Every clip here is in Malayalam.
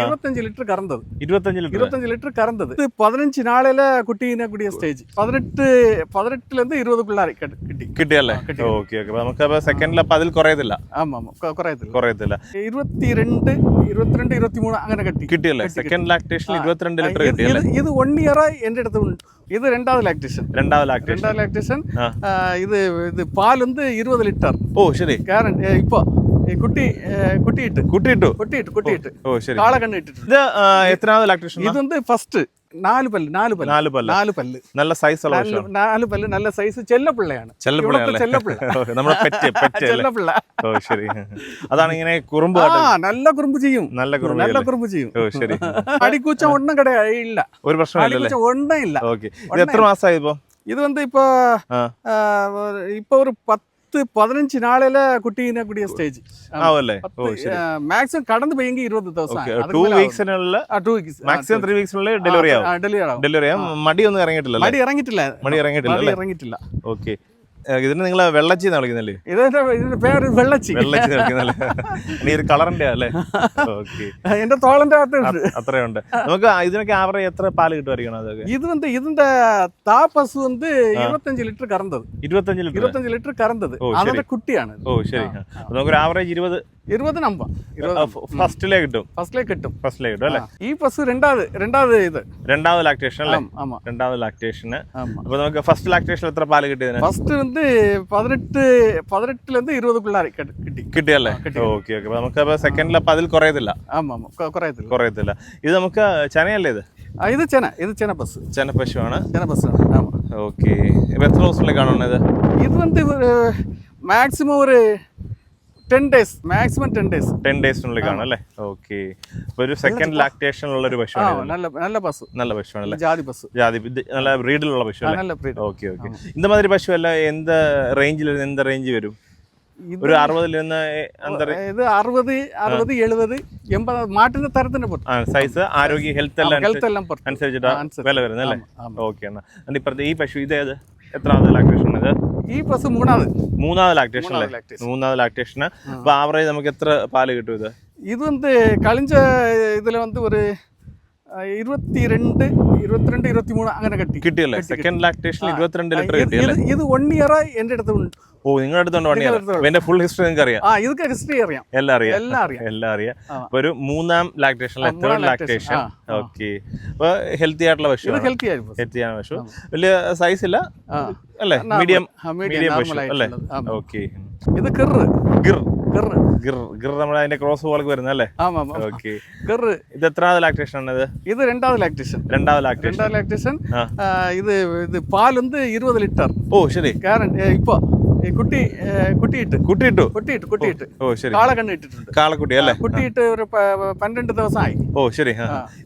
ഇരുപത്തഞ്ച് ലിറ്റർ കറന്നത് ഇരുപത്തഞ്ച് ലിറ്റർ இருபத்தஞ்சு லிட்டர் கறந்தது இது பதினஞ்சு நாளையில குட்டினக்கூடிய ஸ்டேஜ் பதினெட்டு பதினெட்டுல இருந்து ഇരുപത് ആയി കിട്ടി കിട്ടിയല്ലേ ഓക്കെ ഓക്കെ നമുക്ക് അപ്പൊ സെക്കൻഡിൽ അപ്പൊ അതിൽ കുറയത്തില്ല ஆமா ஆமா குறையதில்லை കുറയത്തില്ല ഇരുപത്തി ரெண்டு ഇരുപത്തിരണ്ട് ഇരുപത്തിമൂന്ന് അങ്ങനെ കെട്ടി കിട്ടിയല്ലേ സെക്കൻഡ് ലാക്ടേഷൻ ഇരുപത്തിരണ്ട് ലിറ്റർ കിട്ടിയല്ലേ ഇത് இது ஒன் இயரா எந்த இடத்து உண்டு இது ரெண்டாவது லாக்டேஷன் രണ്ടാമത് ലാക്ടേഷൻ ரெண்டாவது லாக்டேஷன் இது இது பால் வந்து இருபது லிட்டர் ஓ சரி கேரண்ட் இப்போ കുട്ടി കുട്ടിയിട്ട്. കുട്ടിയിട്ടു? കുട്ടിയിട്ട് ഓ ശരി. ഇത് ഫസ്റ്റ് നാല് പല്ല് നാല് പല്ല്. നാല് പല്ല്. നാല് പല്ല്. നല്ല സൈസ് ഓ ശരി. അതാണ് ഇങ്ങനെ കുറുമ്പ് ആ നല്ല കുറുമ്പ് ചെയ്യും. നല്ല കുറുമ്പ് നല്ല കുറുമ്പ് ചെയ്യും. ഓ ശരി. അടിക്കൂച്ച ഒന്നും കടയില്ല. ഒരു പ്രശ്നമില്ല ഇത് എത്ര മാസമായി ഇപ്പോ? ഇത് വന്ന് ഇപ്പൊ ഇപ്പൊ ഒരു പത്ത് പത്ത് പതിനഞ്ച് നാളിലെ കുട്ടീനെ കൂടിയ സ്റ്റേജ് ആവല്ലേ മാക്സിമം കടന്നു പോയെങ്കിൽ ഇരുപത് ദിവസം. Weeks maximum three weeks delivery ആവും. ഡെലിവറി ആവും. ഡെലിവറി ആവും. മടി ഒന്നും ഇറങ്ങിയിട്ടില്ല. മടി ഇറങ്ങിയിട്ടില്ല മടി ഇറങ്ങിയിട്ടില്ല ഇറങ്ങിയിട്ടില്ല. ഓക്കെ. ഇതിന് നിങ്ങൾ വെള്ളച്ചി എന്നാ വിളിക്കുന്നല്ലേ? ഇതിന്റെ ഇതിന്റെ പേര് വെള്ളച്ചി. വെള്ളച്ചി വിളിക്കുന്നല്ലേ? ഒരു കളറിന്റെ അല്ലേ? ഓക്കെ. എന്റെ തോളന്റെ അകത്തുണ്ട് അത്രയുണ്ട് നമുക്ക് ഇതിനൊക്കെ ആവറേജ് എത്ര പാൽ കിട്ടുമായിരിക്കണം അതൊക്കെ ഇത് വന്ന് ഇതിന്റെ താപസ് വന്ന് ഇരുപത്തഞ്ച് ലിറ്റർ കറന്തത്. ഇരുപത്തഞ്ച് ലിറ്റർ? ഇരുപത്തഞ്ച് ലിറ്റർ കറന്തത്. ഓ, ശരി. കുട്ടിയാണ്. ഓ ശരി. നമുക്കൊരു ആവറേജ് ഇരുപത് ഇരുപതിനമ്പ ഫസ്റ്റിലേ കിട്ടും. ഫസ്റ്റിലേ കിട്ടും. ഫസ്റ്റ് കിട്ടും അല്ലേ? ഈ പശു രണ്ടാമത് രണ്ടാമത് ഇത്. രണ്ടാമത് ലാക്ടേഷൻ അല്ലേ? രണ്ടാമത് ലാക്ടേഷന് അപ്പൊ നമുക്ക് ഫസ്റ്റ് ലാക്ടേഷൻ എത്ര പാൽ കിട്ടിയത് ഫസ്റ്റ് വന്ന് പതിനെട്ട് പതിനെട്ടിലെന്ന് ഇരുപത് പിള്ളേർ കിട്ടി. കിട്ടിയല്ലേ? ഓക്കെ ഓക്കെ നമുക്ക് അപ്പൊ സെക്കൻഡിൽ അപ്പൊ അതിൽ കുറയത്തില്ല. കുറയത്തില്ല. കുറയത്തില്ല. ഇത് നമുക്ക് ചെനയല്ലേ ഇത്? ഇത് ചെന ഇത് ചെന ബസ് ചെന പശുവാണ്. ചെന ബസ്സാണ് ഓക്കെ എത്ര ദിവസത്തിലേക്കാണോ ഇത്? ഇത് വന്ന് മാക്സിമം ഒരു ten days maximum ten days ten ഡേയ്സിനുള്ളിൽ കാണല്ലേ അല്ലേ? ഓക്കെ ഒരു സെക്കൻഡ് ലാക്ടേഷൻ ഉള്ള ഒരു പശുവാണ് നല്ല നല്ല പശു. നല്ല പശുവാണ് അല്ലേ? ജാതി പശു. ജാതി നല്ല ബ്രീഡിലുള്ള പശു നല്ല ബ്രീഡ് ഓക്കെ ഓക്കെ ഇന്ന മാതിരി പശു അല്ല എന്ത് റേഞ്ചിൽ എന്ത് റേഞ്ച് വരും? ഒരു അറുപതിൽ നിന്ന് ഇത് അറുപത് അറുപത് എഴുപത് എൺപത് മാറ്റുന്ന തരത്തിന്റെ പുറത്ത് സൈസ് ആരോഗ്യ ഹെൽത്ത് എല്ലാം ഹെൽത്ത് എല്ലാം അനുസരിച്ചിട്ട് വില വരുന്നത് അല്ലേ? ഓക്കെ എന്നാ. ഇപ്പുറത്തെ ഈ പശു ഇതേത് എത്രാമത് ലാക്ടേഷൻ ഇത് ഈ ബസ് മൂന്നാമത് മൂന്നാമത് ലാക്ടേഷൻ അല്ലേ മൂന്നാമത് lactation. മൂന്നാമത് ലാക്ടേഷന് അപ്പൊ ആവറേജ് നമുക്ക് എത്ര പാല് കിട്ടും ഇത് இது வந்து கழிஞ்ச இதுல வந்து ஒரு ഇരുപത്തിരണ്ട് ഇരുപത്തിരണ്ട് ഇരുപത്തിമൂന്ന് അങ്ങനെ കിട്ടി. കിട്ടിയല്ലേ? സെക്കൻഡ് ലാക്ടേഷൻ ഇരുപത്തിരണ്ട് ലിറ്റർ കിട്ടിയല്ലേ? ഇത് വൺ ഇയർ എന്റെ അടുത്ത് ഓ നിങ്ങളുടെ അടുത്തുണ്ട് വൺ ഇയർ എന്റെ ഫുൾ ഹിസ്റ്ററി നിങ്ങൾക്ക് അറിയാം. ആ ഇതൊക്കെ ഹിസ്റ്ററി അറിയാം. എല്ലാം അറിയാം. എല്ലാം അറിയാം. എല്ലാം അറിയാം. അപ്പൊ ഒരു മൂന്നാം ലാക്ടേഷൻ തേർഡ് ലാക്ടേഷൻ ഓക്കെ അപ്പൊ ഹെൽത്തി ആയിട്ടുള്ള പശു. ഹെൽത്തി ഹെൽത്തി ആണ് പശു വലിയ സൈസ് ഇല്ല. അല്ലേ? മീഡിയം മീഡിയം പശു അല്ലേ? ഓക്കെ ഇത് ഗിർ ഗിർ നമ്മുടെ അതിന്റെ ക്രോസ് പോലൊക്കെ വരുന്ന അല്ലേ? ഓക്കെ ഇത് എത്രാമത് ലാക്ടേഷൻ ആണ് ഇത്? ഇത് രണ്ടാമത് ലാക്ടേഷൻ രണ്ടാമത് ലാക്ടേഷൻ രണ്ടാമത് ലാക്ടേഷൻ ഇത് ഇത് പാൽ വന്ന് ഇരുപത് ലിറ്റർ. ഓ ശരി. കാരണം ഇപ്പൊ. കുട്ടി കുട്ടിയിട്ട്. കുട്ടിയിട്ട്? കുട്ടിയിട്ടു കുട്ടിയിട്ട്. ഓ ശരി. കാളക്കണ്ണ് ഇട്ടിട്ടുണ്ട് കാളക്കുട്ടി അല്ലേ? കുട്ടിയിട്ട് ഒരു പന്ത്രണ്ട് ദിവസമായി. ഓ ശരി.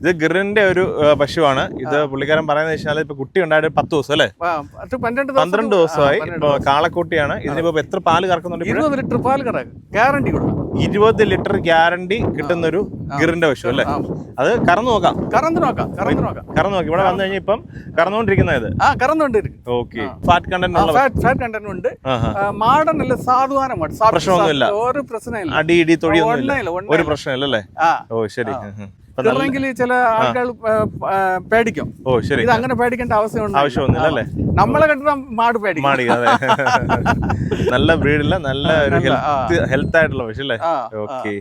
ഇത് ഗിറിന്റെ ഒരു പശുവാണ്. ഇത് പുള്ളിക്കാരൻ പറയുന്നത് വെച്ചാൽ ഇപ്പൊ കുട്ടി ഉണ്ടായിട്ട് പത്ത് ദിവസം അല്ലേ? പന്ത്രണ്ട് പന്ത്രണ്ട് ദിവസമായി. ഇപ്പൊ കാളക്കുട്ടിയാണ്. ഇതിനിപ്പോ എത്ര പാൽ കറക്കുന്നുണ്ട്? ഇരുപത് ലിറ്റർ പാൽ കറക്കും ഗ്യാരണ്ടി കൊടുക്കും. ഇരുപത് ലിറ്റർ ഗ്യാരണ്ടി കിട്ടുന്ന ഒരു ഗിറിന്റെ പശു അല്ലേ? അത് കറന്നു നോക്കാം. കറന്നു നോക്കാം കറന്നു നോക്കാം. കറന്നു നോക്കി. ഇവിടെ വന്നു കഴിഞ്ഞാൽ ഇപ്പം കറന്നുകൊണ്ടിരിക്കുന്ന ഇത്. ആ കറന്നുകൊണ്ടിരിക്കും okay. Fat content fat content ഉണ്ട്. മാടൻ അല്ല സാധുവാനമാണ്. സാധു- പ്രശ്നമൊന്നുമില്ല. ഒരു പ്രശ്നമില്ല. അടി ഇടി ഒന്നുമില്ല. ഒരു പ്രശ്നമില്ല അല്ലേ? ഓ ശരി. ഇപ്പൊ ചില ആൾക്കാർ പേടിക്കും. ഓ ശരി. ഇത് അങ്ങനെ പേടിക്കേണ്ട ആവശ്യമുണ്ട്. ആവശ്യമൊന്നുമില്ല അല്ലേ നമ്മളെ കണ്ടിട്ട് മാട് പേടിക്കും. മാടി അതെ. നല്ല ബ്രീഡില്ല നല്ല ഒരു. ഹെൽത്ത് ഹെൽത്ത് ആയിട്ടുള്ള പക്ഷേ അല്ലേ ഓക്കെ